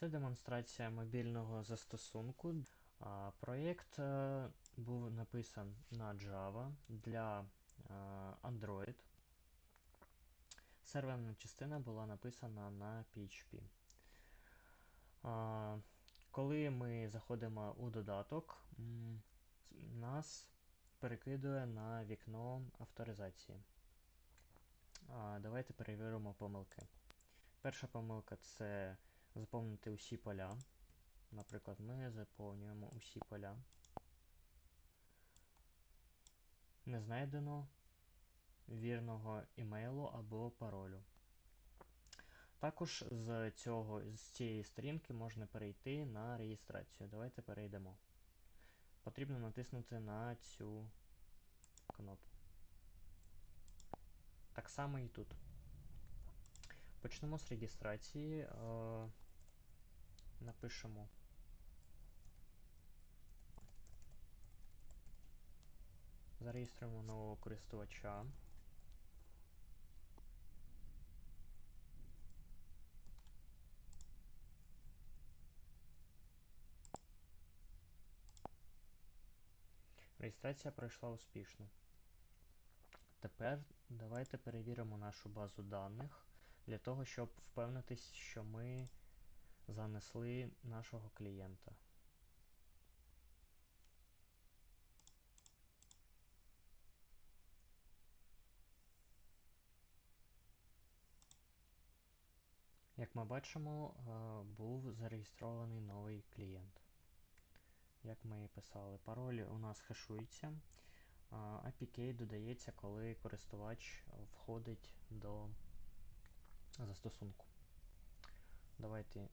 Це демонстрація мобільного застосунку. Проєкт е, був написан на Java для е, Android. Серверна частина була написана на PHP. Коли ми заходимо у додаток, нас перекидує на вікно авторизації. Давайте перевіримо помилки. Перша помилка це заповнити усі поля. Наприклад, ми заповнюємо усі поля. Не знайдено вірного імейлу або паролю. Також з, цього, з цієї сторінки можна перейти на реєстрацію. Давайте перейдемо. Потрібно натиснути на цю кнопку. Так само і тут. Почнемо з реєстрації. Напишемо. Зареєструємо нового користувача. Реєстрація пройшла успішно. Тепер давайте перевіримо нашу базу даних для того, щоб впевнитись, що ми занесли нашого клієнта. Як ми бачимо, е, був зареєстрований новий клієнт. Як ми і писали, пароль у нас хешується. а APK додається, коли користувач входить до застосунку. Давайте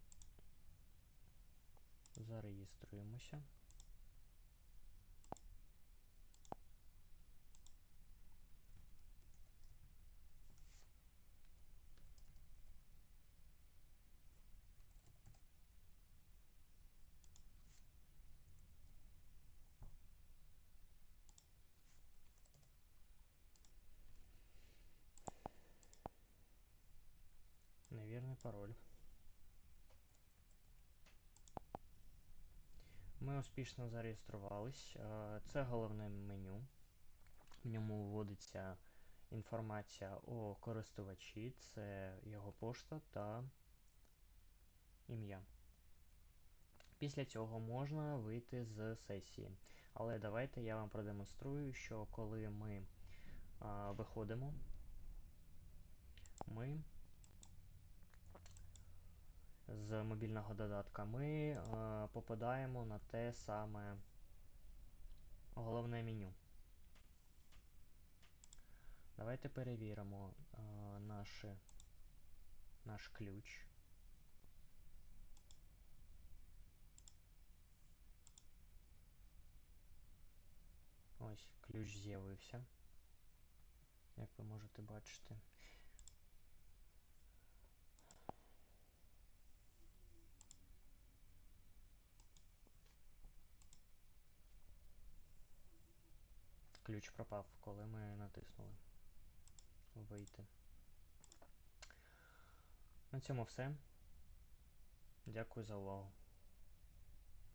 зареєструємося. Невірний пароль. Ми успішно зареєструвались. Е, Це головне меню. В ньому вводиться інформація о користувачі, це його пошта та ім'я. Після цього можна вийти з сесії. Але давайте я вам продемонструю, що коли ми а, виходимо, ми мобільного додатка, ми е, попадаємо на те саме головне меню. Давайте перевіримо е, наші, наш ключ. Ось ключ з'явився. Як ви можете бачити. Ключ пропав, коли ми натиснули вийти. На цьому все. Дякую за увагу.